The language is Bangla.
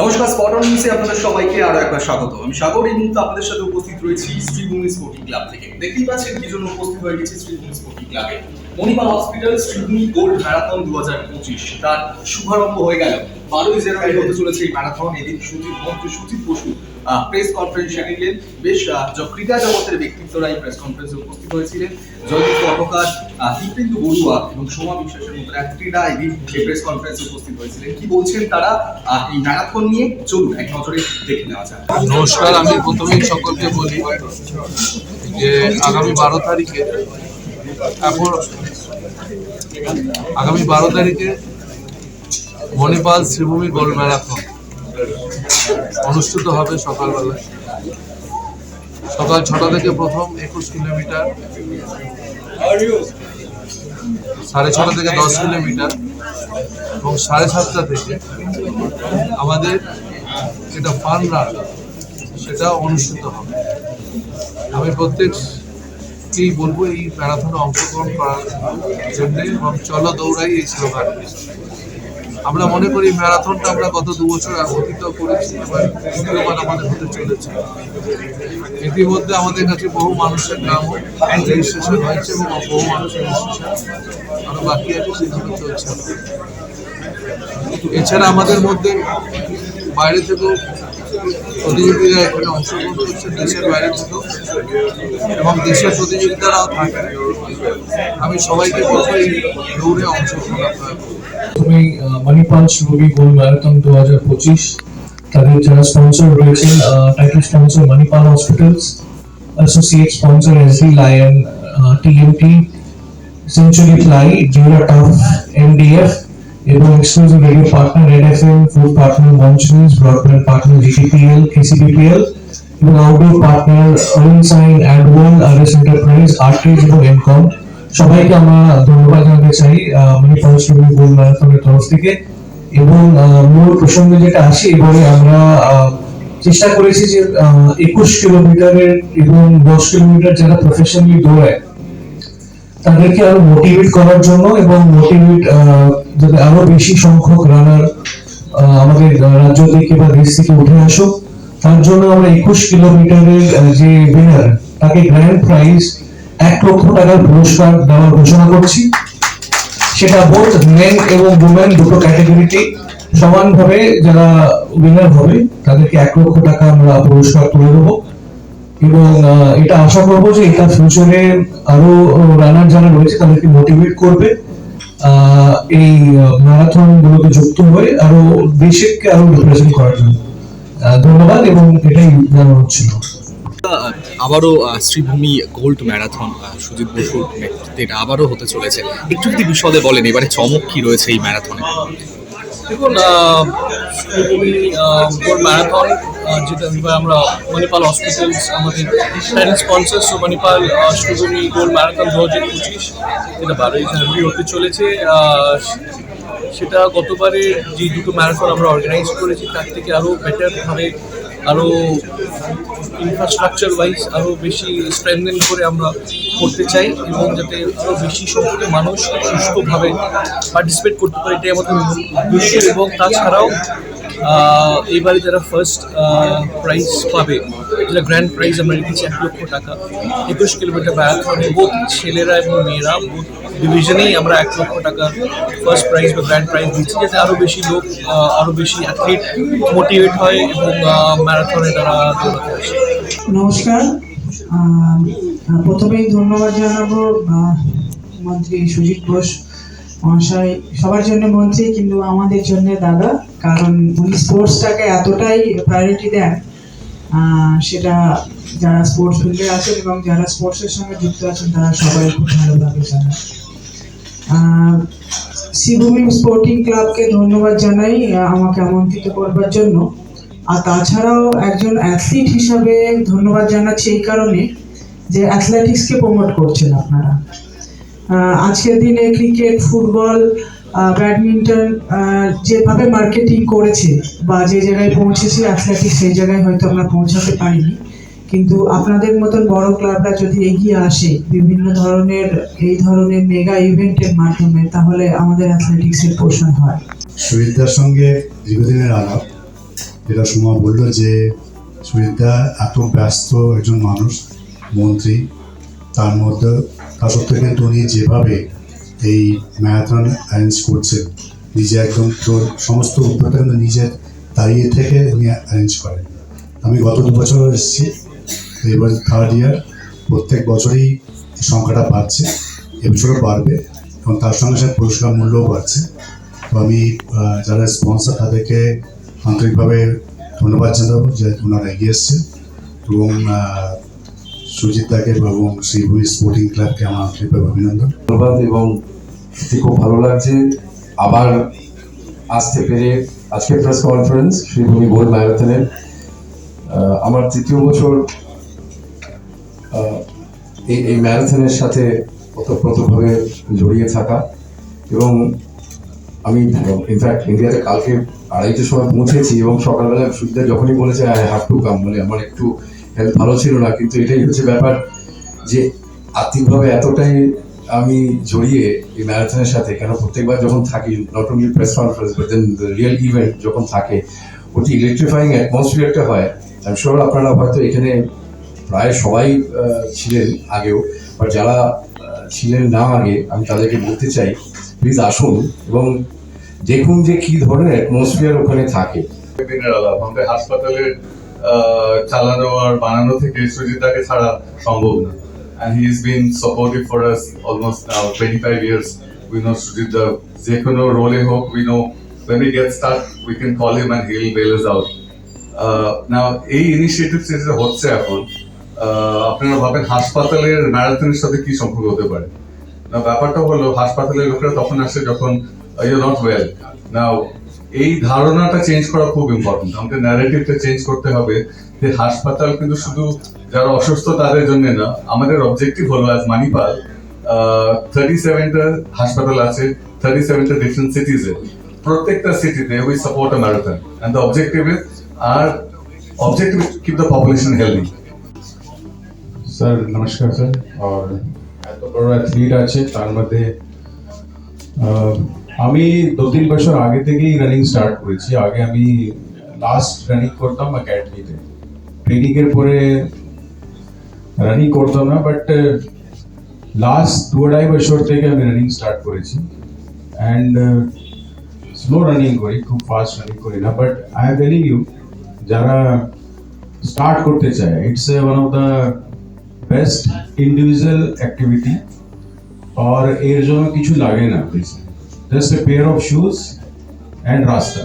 নমস্কার, স্পট অন নিউজে আপনাদের সবাইকে আরও একবার স্বাগত। আমি সাগর, এই মুহূর্তে আপনাদের সাথে উপস্থিত রয়েছি শ্রীভূমি স্পোর্টিং ক্লাব থেকে। দেখতেই পাচ্ছেন কি জন্য উপস্থিত হয়ে গেছি শ্রীভূমি স্পোর্টিং ক্লাবে। Manipal hospital, Sribhumi gold marathon দু হাজার পঁচিশ। তার শুভারম্ভ হয়ে গেল। বারোই জানুয়ারি হতে চলেছে এই ম্যারাথন এদিন সুজিত, মন্ত্রী সুজিত বসু প্রেস কনফারেন্সে নিলেন। বেশ ক্রীড়া জগতের ব্যক্তিত্বরা এই প্রেস কনফারেন্সে উপস্থিত হয়েছিলেন। জয়দীপ কটকার দীপেন্দু বড়ুয়া এবং সোমা বিশ্বাসের মতো এক ক্রীড়া এদিন এই প্রেস কনফারেন্সে উপস্থিত হয়েছিলেন। কি বলছেন তারা? এই ম্যারাথন নিয়ে চলুন এক নজরে দেখে নেওয়া যাক। নমস্কার, আমি প্রথমেই সকলকে বলি যে আগামী বারো তারিখে এখন আগামী বারো তারিখে মণিপাল শ্রীভূমি গোল্ড ম্যারাথন। অনুষ্ঠিত হবে সকালবেলায় সকাল ছটা থেকে প্রথম একুশ কিলোমিটার। সাড়ে ছটা থেকে দশ কিলোমিটার। এবং সাড়ে সাতটা থেকে আমাদের যেটা ফান রান সেটা অনুষ্ঠিত হবে। আমি প্রত্যেককেই বলব এই ম্যারাথনে অংশগ্রহণ করার জন্য এবং চলো দৌড়াই এই স্লোগান আমরা মনে করি ম্যারাথনটা আমরা গত দু বছর অতীত করেছি, এবার দ্বিতীয়বার আমাদের হতে চলেছে। ইতিমধ্যে আমাদের কাছে বহু মানুষের নাম রেজিস্ট্রেশন হয়েছে এবং বহু মানুষের রেজিস্ট্রেশন আরও বাকি আছে, সেগুলো চলছে। এছাড়া আমাদের মধ্যে বাইরে থেকেও প্রতিযোগীরা এখানে অংশগ্রহণ করছে, দেশের বাইরে থেকেও এবং দেশের প্রতিযোগিতারাও থাকে। আমি সবাইকে বলব এই দৌড়ে অংশগ্রহণ আপনারা। প্রথমেই মানিপাল শুভবি গোল্ড ম্যারাথন দু হাজার পঁচিশ তাদের যারা স্পন্সর রয়েছেন title sponsor Manipal hospitals associate sponsor S D lion TMT century ply জিওরা tough MDF এবং exclusive radio partner red F M food partner Mancha news broadband partner GTPL KCBPL এবং outdoor partner Orin sign and world R S enterprise আর্টেজ এবং এমকম সবাইকে আমরা ধন্যবাদ জানাতে চাই মণিপাল শ্রমিক গোল্ড ম্যারাথনের তরফ থেকে। এবং মূল প্রসঙ্গে যেটা আসি এবারে আমরা চেষ্টা করেছি যে একুশ কিলোমিটারের এবং দশ কিলোমিটার যারা প্রফেশনালি দৌড়ায়, তাদেরকে আরও মোটিভেট করার জন্য এবং মোটিভেট যাতে আরও বেশি সংখ্যক রানার আমাদের রাজ্য থেকে বা দেশ থেকে উঠে আসুক। তার জন্য আমরা একুশ কিলোমিটারের যে উইনার তাকে গ্র্যান্ড প্রাইজ এক লক্ষ টাকার পুরস্কার দেওয়ার ঘোষণা করছি। সেটা বোথ মেন এবং উমেন দুটো ক্যাটাগরিতে সমানভাবে যারা উইনার হবে, তাদেরকে এক লক্ষ টাকা আমরা পুরস্কার তুলে দেবো। এবং এটা আশা করব যে এটা ফিউচারে আরও রানার যারা রয়েছে, তাদেরকে মোটিভেট করবে। এই ম্যারাথন গুলোতে যুক্ত হয়ে আরও দেশকে আরও রিপ্রেজেন্ট করার জন্য। ধন্যবাদ এবং এটাই জানানো হচ্ছিল আবারও শ্রীভূমি গোল্ড ম্যারাথন সুজিত বসুর নেতৃত্বে এটা আবারও হতে চলেছে। একটু যদি বিশদে বলেন, এবারে চমক কি রয়েছে এই ম্যারাথনে? দেখুন গোল্ড ম্যারাথন যেটা আমরা মণিপাল হসপিটালস, আমাদের title sponsor so Manipal Sribhumi gold marathon দু হাজার পঁচিশ, যেটা বারোই জানুয়ারি হতে চলেছে সেটা গতবারে যে দুটো ম্যারাথন আমরা অর্গানাইজ করেছি, তার থেকে আরও বেটারভাবে আরও ইনফ্রাস্ট্রাকচার ওয়াইজ আরও বেশি স্ট্রেংথেন করে আমরা করতে চাই এবং যাতে আরও বেশি সংখ্যক মানুষ সুস্থভাবে পার্টিসিপেট করতে পারে, এটাই আমাদের উদ্দেশ্য এবং তাছাড়াও এবারে যারা ফার্স্ট প্রাইজ পাবে, যেটা গ্র্যান্ড প্রাইজ আমরা রেখেছি এক লক্ষ টাকা, একুশ কিলোমিটার ম্যারাথনে বোধ ছেলেরা এবং মেয়েরা বোধ ডিভিশনেই আমরা এক লক্ষ টাকা ফার্স্ট প্রাইজ বা গ্র্যান্ড প্রাইজ দিচ্ছি, যাতে আরও বেশি লোক আরও বেশি অ্যাথলিট মোটিভেট হয় এবং ম্যারাথনে তারা দৌড়াতে আসে। নমস্কার। প্রথমেই ধন্যবাদ জানাব মন্ত্রী সুজিত বোস মহাশয়। সবার জন্য মন্ত্রী, কিন্তু আমাদের জন্য দাদা, কারণ উনি স্পোর্টসটাকে এতটাই প্রায়োরিটি দেন সেটা যারা স্পোর্টস ফিল্ডে আছেন এবং যারা স্পোর্টসের সঙ্গে যুক্ত আছেন, তারা সবাই খুব ভালোভাবে জানেন। আহ, শ্রীভূমি স্পোর্টিং ক্লাবকে ধন্যবাদ জানাই আমাকে আমন্ত্রিত করবার জন্য। আর তাছাড়াও একজন অ্যাথলিট হিসাবে ধন্যবাদ জানাচ্ছি এই কারণে যে অ্যাথলেটিক্সকে প্রমোট করছেন আপনারা। আজকের দিনে ক্রিকেট ফুটবল ব্যাডমিন্টন যেভাবে মার্কেটিং করেছে বা যে জায়গায় পৌঁছেছে অ্যাথলেটিক্স সেই জায়গায় হয়তো আমরা পৌঁছাতে পারিনি। কিন্তু আপনাদের মতন বড় ক্লাবরা যদি এগিয়ে আসে বিভিন্ন ধরনের, এই ধরনের মেগা ইভেন্টের মাধ্যমে, তাহলে আমাদের অ্যাথলেটিক্সের পোষণ হয়। সুবিধার সঙ্গে দীর্ঘদিনের আলাপ, যেটা সুমা বলল যে সুজিতদা এত ব্যস্ত একজন মানুষ, মন্ত্রী, তার মধ্যে, তা সত্ত্বেও কিন্তু উনি যেভাবে এই ম্যারাথন অ্যারেঞ্জ করছেন, নিজে একদম তোর সমস্ত উদ্যোগটা কিন্তু নিজে দাঁড়িয়ে থেকে উনি অ্যারেঞ্জ করেন। আমি গত দু বছর এসেছি এবার থার্ড ইয়ার প্রত্যেক বছরই সংখ্যাটা বাড়ছে এবছরও বাড়বে এবং তার সঙ্গে সাথে পুরস্কার মূল্যও বাড়ছে। তো আমি যারা স্পন্সর তাদেরকে আন্তরিকভাবে ধন্যবাদ জানাব যে ওনারা এগিয়ে এসছেন এবং সুজিত দাকে এবং শ্রীভূমি স্পোর্টিং ক্লাবকে আমার আন্তরিকভাবে অভিনন্দন। ধন্যবাদ এবং সত্যি খুব ভালো লাগছে। আবার আসতে পেরে আজকে প্রেস কনফারেন্স শ্রীভূমি গোল্ড ম্যারাথনের আমার তৃতীয় বছর এই এই ম্যারাথনের সাথে ওতপ্রোতভাবে জড়িয়ে থাকা এবং আমি ইনফ্যাক্ট ইন্ডিয়াতে কালকে আড়াইটের সময় পৌঁছেছি এবং সকালবেলা সুবিধা যখনই বলেছে আই হ্যাভ টু কাম মানে আমার একটু হেলথ ভালো ছিল না। কিন্তু এটাই হচ্ছে ব্যাপার যে আর্থিকভাবে এতটাই আমি জড়িয়ে এই ম্যারাথনের সাথে, কেন প্রত্যেকবার যখন থাকি not only press conference but then real event যখন থাকে ওটি ইলেকট্রিফাইং অ্যাটমসফিয়ারটা হয়। আমি শিওর আপনারা হয়তো এখানে প্রায় সবাই ছিলেন আগেও বাট যারা ছিলেন না আগে আমি তাদেরকে বলতে চাই প্লিজ আসুন এবং দেখুন যে কি ধরনের অ্যাটমসফিয়ার ওখানে থাকে। আমাদের হাসপাতালে চালানো আর বানানো থেকে সুজিতাকে ছাড়া সম্ভব না। And he's been supportive for us almost now 25 years. We know Sujita যে কোনো রোলে হোক we know when we get stuck we can call him and he'll bail us out. Uh, now এই ইনিশিয়েটিভ যেটা হচ্ছে এখন। আপনারা ভাবেন হাসপাতালের ম্যারাথনের সাথে কি সম্পর্ক হতে পারে? না, ব্যাপারটা হলো হাসপাতালের লোকেরা তখন আসে যখন ইউ নট ওয়েল নাও এই ধারণাটা চেঞ্জ করা খুব ইম্পর্টেন্ট আমাদের ন্যারেটিভটা চেঞ্জ করতে হবে যে হাসপাতাল কিন্তু শুধু যারা অসুস্থ তাদের জন্য না, আমাদের অবজেক্টিভ হলো অ্যাজ মানিপাল থার্টি সেভেনটা হাসপাতাল আছে থার্টি সেভেনটা ডিফারেন্ট সিটিজে প্রত্যেকটা সিটিতে we support a marathon and the objective is our objective keep the population healthy sir নমস্কার স্যার আর এত বড় অ্যাথলিট আছে তার মধ্যে আহ, আমি দু তিন বছর আগে থেকেই রানিং স্টার্ট করেছি আগে আমি লাস্ট রানিং করতাম একাডেমিতে ট্রেনিং এর পরে রানিং করতাম না বাট লাস্ট দু আড়াই বছর থেকে আমি রানিং স্টার্ট করেছি অ্যান্ড স্লো রানিং করি খুব ফাস্ট রানিং করি না but I am telling you যারা স্টার্ট করতে চায় it's one of the best individual activity আর এর জন্য কিছু লাগে না just a pair of shoes and রাস্তা